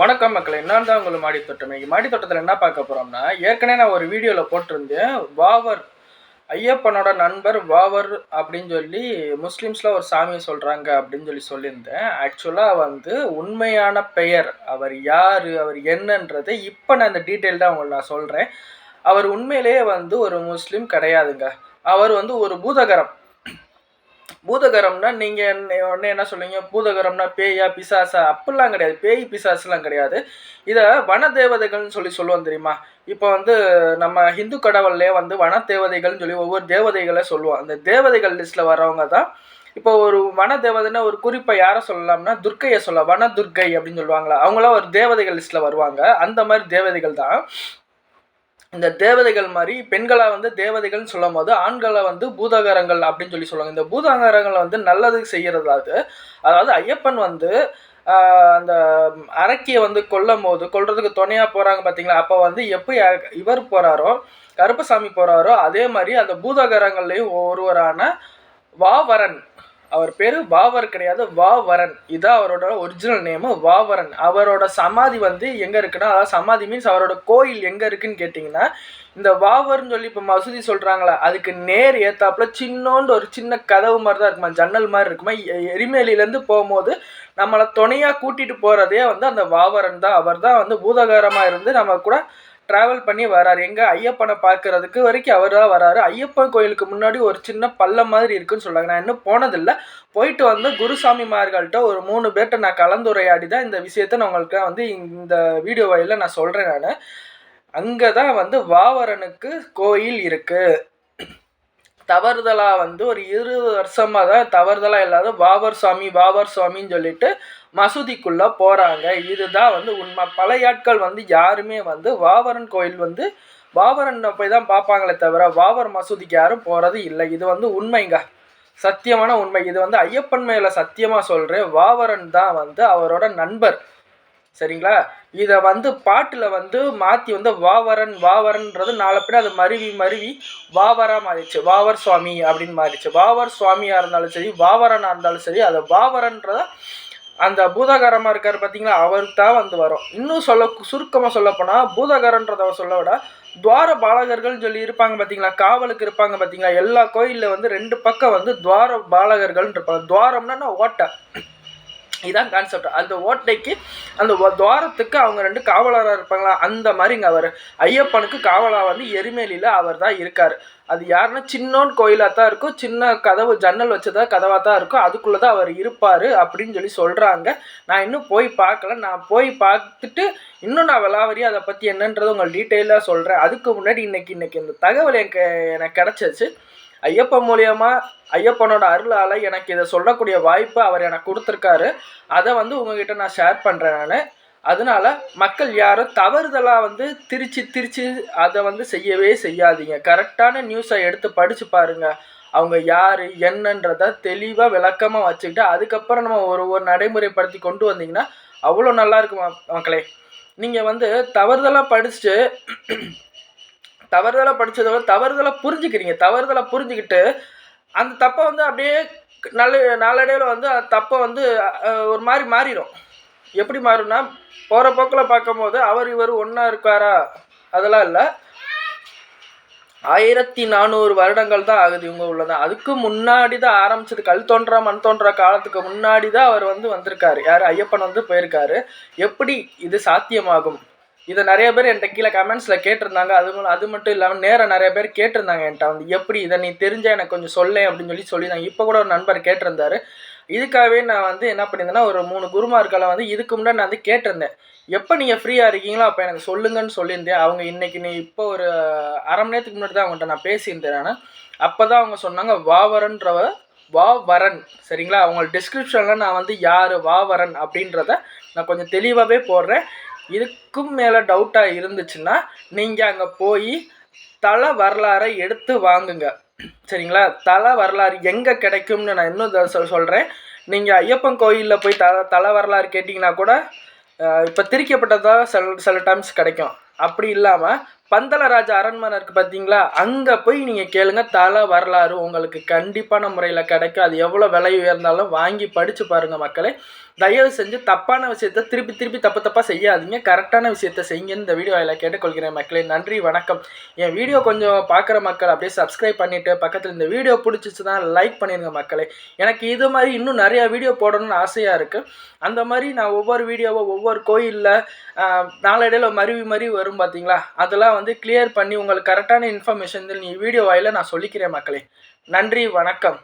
வணக்கம் மக்களே நான் தான் உங்களுக்கு மாடி தோட்டம். இன்னைக்கு மாடி தோட்டத்தில் என்ன பார்க்க போகிறோம்னா ஏற்கனவே நான் ஒரு வீடியோவில் போட்டிருந்தேன் வாவர் ஐயப்பனோட நண்பர் வாவர் அப்படின்னு சொல்லி முஸ்லீம்ஸில் ஒரு சாமியை சொல்கிறாங்க அப்படின்னு சொல்லி சொல்லியிருந்தேன். ஆக்சுவலாக வந்து உண்மையான பெயர் அவர் யார் அவர் என்னன்றது இப்போ நான் இந்த டீட்டெயில் தான் உங்களுக்கு நான் சொல்கிறேன் அவர் உண்மையிலேயே வந்து ஒரு முஸ்லீம் கிடையாதுங்க. அவர் வந்து ஒரு பூதகரம். பூதகரம்னா நீங்கள் என்ன உடனே என்ன சொல்லுவீங்க பூதகரம்னா பேயா பிசாசா? அப்படிலாம் கிடையாது. பேய் பிசாசுலாம் கிடையாது. இதை வன தேவதைகள்னு சொல்லி சொல்லுவோம் தெரியுமா? இப்போ வந்து நம்ம ஹிந்து கடவுள்லேயே வந்து வன தேவதைகள்னு சொல்லி ஒவ்வொரு தேவதைகளை சொல்லுவோம். அந்த தேவதைகள் லிஸ்ட்டில் வரவங்க தான் இப்போ ஒரு வன தேவதைன்னா ஒரு குறிப்பை யாரை சொல்லலாம்னா துர்க்கையை சொல்ல வன துர்க்கை அப்படின்னு சொல்லுவாங்களா? அவங்களாம் ஒரு தேவதைகள் லிஸ்ட்டில் வருவாங்க. அந்த மாதிரி தேவதைகள் தான். இந்த தேவதைகள் மாதிரி பெண்களை வந்து தேவதைகள்னு சொல்லும் போது ஆண்களை வந்து பூதகரங்கள் அப்படின்னு சொல்லி சொல்லுவாங்க. இந்த பூதாகாரங்களை வந்து நல்லது செய்கிறதாவது அதாவது ஐயப்பன் வந்து அந்த அரக்கியை வந்து கொல்லும் போது கொல்றதுக்கு துணையாக போகிறாங்க பார்த்தீங்களா அப்போ வந்து எப்படி இவர் போகிறாரோ கருப்பசாமி போகிறாரோ அதே மாதிரி அந்த பூதகரங்கள்லேயும் ஒருவரான வாவரன் அவர் பேர் வாவர் கிடையாது வாவரன். இதான் அவரோட ஒரிஜினல் நேமு வாவரன். அவரோட சமாதி வந்து எங்கே இருக்குன்னா அதாவது சமாதி மீன்ஸ் அவரோட கோயில் எங்கே இருக்குன்னு கேட்டிங்கன்னா இந்த வாவர்னு சொல்லி இப்போ மசூதி சொல்கிறாங்களா அதுக்கு நேர் ஏத்தாப்புல சின்னோண்டு ஒரு சின்ன கதவு மாதிரி தான் இருக்குமா ஜன்னல் மாதிரி இருக்குமா எரிமேலியிலேருந்து போகும்போது நம்மளை துணையாக கூட்டிகிட்டு போகிறதே வந்து அந்த வாவரன் தான். அவர் தான் வந்து பூதகாரமாக இருந்து நம்ம கூட ட்ராவல் பண்ணி வராரு. எங்கே ஐயப்பனை பார்க்கறதுக்கு வரைக்கும் அவர் தான் வராரு. ஐயப்பன் கோயிலுக்கு முன்னாடி ஒரு சின்ன பள்ளம் மாதிரி இருக்குன்னு சொல்கிறாங்க நான் இன்னும் போனதில்லை. போயிட்டு வந்து குருசாமிமார்கள்ட்ட ஒரு மூணு பேர்கிட்ட நான் கலந்துரையாடி தான் இந்த விஷயத்த நான் உங்களுக்கு வந்து இந்த வீடியோ வாயில நான் சொல்கிறேன் நான். அங்கே தான் வந்து வாவரனுக்கு கோயில் இருக்குது தவறுதலாக வந்து ஒரு இருபது வருஷமாக தான் தவறுதலாக இல்லாத வாவர் சுவாமி வாவர் சுவாமின்னு சொல்லிட்டு மசூதிக்குள்ளே போகிறாங்க இதுதான் வந்து உண்மை. பழைய ஆட்கள் வந்து யாருமே வந்து வாவரன் கோயில் வந்து வாவரன் போய் தான் பார்ப்பாங்களே தவிர வாவர் மசூதிக்கு யாரும் போகிறது இல்லை. இது வந்து உண்மைங்க. சத்தியமான உண்மை. இது வந்து ஐயப்பன் மேலே சத்தியமாக சொல்கிறேன் வாவரன் தான் வந்து அவரோட நண்பர். சரிங்களா? இதை வந்து பாட்டில் வந்து மாற்றி வந்து வாவரன் வாவரன்றது நாளை பின்ன அது மருவி மருவி வாவரா மாறிடுச்சு. வாவர் சுவாமி அப்படின்னு மாறிடுச்சு. வாவர் சுவாமியாக இருந்தாலும் சரி வாவரனாக இருந்தாலும் சரி அது வாவரன்றத அந்த பூதகரமாக இருக்கார் பார்த்தீங்களா அவருக்கு தான் வந்து வரும். இன்னும் சொல்ல சுருக்கமாக சொல்லப்போனால் போனால் சொல்ல விட துவார பாலகர்கள்னு சொல்லி இருப்பாங்க பார்த்தீங்களா காவலுக்கு இருப்பாங்க பார்த்தீங்களா எல்லா கோயிலில் வந்து ரெண்டு பக்கம் வந்து துவார பாலகர்கள்னு இருப்பாங்க. துவாரம்னா ஓட்டை. இதுதான் கான்செப்ட் அந்த ஓட்டைக்கு அந்த துவாரத்துக்கு அவங்க ரெண்டு காவலராக இருப்பாங்களா? அந்த மாதிரி இங்கே அவர். ஐயப்பனுக்கு காவலாக வந்து எரிமேலியில் அவர் தான் இருக்கார். அது யாருன்னா சின்னோன் கோயிலாக தான் இருக்கும். சின்ன கதவு ஜன்னல் வச்சதா கதவாக தான் இருக்கும். அதுக்குள்ளே தான் அவர் இருப்பார் அப்படின்னு சொல்லி சொல்கிறாங்க நான் இன்னும் போய் பார்க்கல. நான் போய் பார்த்துட்டு இன்னும் நான் விளாவரி அதை பற்றி என்னன்றது உங்களுக்கு டீட்டெயிலாக சொல்கிறேன் அதுக்கு முன்னாடி இன்றைக்கி இன்றைக்கி இந்த தகவல் எனக்கு எனக்கு கிடச்சிச்சு ஐயப்பன் மூலியமாக ஐயப்பனோட அருளால் எனக்கு இதை சொல்லக்கூடிய வாய்ப்பு அவர் எனக்கு கொடுத்துருக்காரு. அதை வந்து உங்ககிட்ட நான் ஷேர் பண்ணுறேன் நான். அதனால மக்கள் யாரும் தவறுதலாக வந்து திரிச்சு திரிச்சு அதை வந்து செய்யவே செய்யாதீங்க. கரெக்டான நியூஸை எடுத்து படித்து பாருங்க. அவங்க யார் என்னன்றதை தெளிவாக விளக்கமாக வச்சுக்கிட்டு அதுக்கப்புறம் நம்ம ஒரு ஒரு நடைமுறைப்படுத்தி கொண்டு வந்தீங்கன்னா அவ்வளோ நல்லா இருக்கும் மக்களே? நீங்கள் வந்து தவறுதலாக படிச்சுட்டு தவறுதலாக படித்ததோட விட தவறுதலாக புரிஞ்சுக்கிறீங்க. தவறுதலாக புரிஞ்சுக்கிட்டு அந்த தப்பை வந்து அப்படியே நல்ல நாளடைவில் வந்து அந்த தப்பை வந்து ஒரு மாதிரி மாறிடும் எப்படி மாறும்னா போகிற போக்கில் பார்க்கும்போது அவர் இவர் ஒன்றா இருக்காரா? அதெல்லாம் இல்லை. ஆயிரத்தி நானூறு வருடங்கள் தான் ஆகுது இவங்க உள்ளதான் அதுக்கு முன்னாடி தான் ஆரம்பிச்சது கல் தோன்றா மண் தோன்றா காலத்துக்கு முன்னாடி தான் அவர் வந்து வந்திருக்காரு. யார்? ஐயப்பன் வந்து போயிருக்காரு. எப்படி இது சாத்தியமாகும்? இதை நிறைய பேர் என்கிட்ட கீழே கமெண்ட்ஸில் கேட்டிருந்தாங்க. அது அது மட்டும் இல்லாமல் நேராக நிறைய பேர் கேட்டிருந்தாங்க என்கிட்ட. வந்து எப்படி இதை நீ தெரிஞ்ச எனக்கு கொஞ்சம் சொல்லேன் அப்படின்னு சொல்லி சொல்லியிருந்தாங்க. இப்போ கூட ஒரு நண்பர் கேட்டிருந்தாரு. இதுக்காகவே நான் வந்து என்ன பண்ணியிருந்தேன்னா ஒரு மூணு குருமார்களை வந்து இதுக்கு முன்னாடி நான் வந்து கேட்டிருந்தேன். எப்போ நீங்கள் ஃப்ரீயாக இருக்கீங்களோ அப்போ எனக்கு சொல்லுங்கன்னு சொல்லியிருந்தேன். அவங்க இன்னைக்கு நீ இப்போ ஒரு அரை மணி நேரத்துக்கு முன்னாடி தான் அவங்கள்ட்ட நான் பேசியிருந்தேன் நான். அப்போ தான் அவங்க சொன்னாங்க வாவரன்றவ வாவரன். சரிங்களா? அவங்க டிஸ்கிரிப்ஷனில் நான் வந்து யார்? வாவரன் அப்படின்றத நான் கொஞ்சம் தெளிவாகவே போடுறேன். இதுக்கும் மேலே டவுட்டாக இருந்துச்சுன்னா நீங்கள் அங்கே போய் தல வரலாறை எடுத்து வாங்குங்க. சரிங்களா? தலை வரலாறு எங்கே கிடைக்கும்னு நான் இன்னும் சொல்கிறேன் நீங்கள் ஐயப்பன் கோயிலில் போய் த தலை வரலாறு கேட்டிங்கன்னா கூட இப்போ திரிக்கப்பட்டதாக சில சில டைம்ஸ் கிடைக்கும். அப்படி இல்லாமல் பந்தலராஜா அரண்மனை இருக்குது பார்த்தீங்களா அங்கே போய் நீங்கள் கேளுங்க தலை வரலாறு உங்களுக்கு கண்டிப்பான முறையில் கிடைக்கும். அது எவ்வளோ விலை உயர்ந்தாலும் வாங்கி படித்து பாருங்கள் மக்களே. தயவு செஞ்சு தப்பான விஷயத்த திருப்பி திருப்பி தப்பு தப்பாக செய்யாதீங்க. கரெக்டான விஷயத்த செய்யுங்கன்னு இந்த வீடியோ அதில் கேட்டுக்கொள்கிறேன் மக்களே. நன்றி வணக்கம். என் வீடியோ கொஞ்சம் பார்க்குற மக்கள் அப்படியே சப்ஸ்கிரைப் பண்ணிவிட்டு பக்கத்தில் இந்த வீடியோ பிடிச்சிச்சுன்னா லைக் பண்ணிடுங்க மக்களே. எனக்கு இது மாதிரி இன்னும் நிறையா வீடியோ போடணும்னு ஆசையாக இருக்குது அந்த மாதிரி நான் ஒவ்வொரு வீடியோவை ஒவ்வொரு கோயிலில் நாளடையில் மருவி மருவி வரும் பார்த்தீங்களா அதெல்லாம் வந்து கிளியர் பண்ணி உங்களுக்கு கரெக்டான இன்ஃபர்மேஷன் நீ வீடியோ வாயில நான் சொல்லிக்கிறேன் மக்களே. நன்றி வணக்கம்.